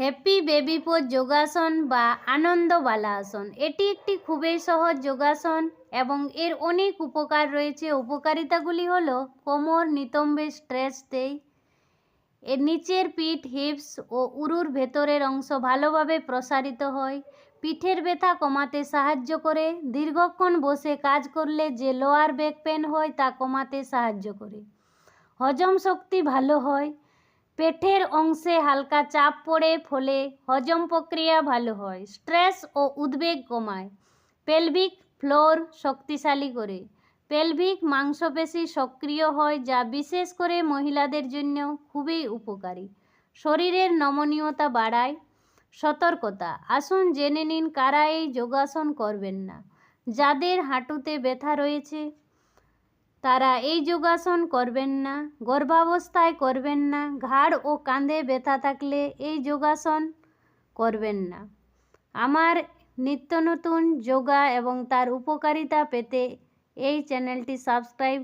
Happy baby pose যোগাসন বা আনন্দ বালাসন এটি একটি খুবই সহজ যোগাসন এবং এর অনেক উপকার রয়েছে। উপকারিতাগুলি হল, কোমর নিতম্বে স্ট্রেস দেয়, এর নিচের পিঠ হিপস ও উরুর ভেতরের অংশ ভালোভাবে প্রসারিত হয়, পিঠের ব্যথা কমাতে সাহায্য করে, দীর্ঘক্ষণ বসে কাজ করলে যে লোয়ার ব্যাক পেন হয় তা কমাতে সাহায্য করে। হজম শক্তি ভালো হয় পেটের অংশে হালকা চাপ পড়ে, ফলে হজম প্রক্রিয়া ভালো হয়, স্ট্রেস ও উদ্বেগ কমায়। পেলভিক ফ্লোর শক্তিশালী করে। পেলভিক মাংসপেশি সক্রিয় হয়, যা বিশেষ করে মহিলাদের জন্য খুবই উপকারী। শরীরের নমনীয়তা বাড়ায়। সতর্কতা, আসুন জেনে নিন কারা এই যোগাসন করবেন না। যাদের হাঁটুতে ব্যথা রয়েছে তারা এই যোগাসন করবেন না, গর্ভাবস্থায় করবেন না, ঘাড় ও কাঁধে ব্যথা থাকলে এই যোগাসন করবেন না। আমার নিত্য নতুন যোগা এবং তার উপকারিতা পেতে এই চ্যানেলটি সাবস্ক্রাইব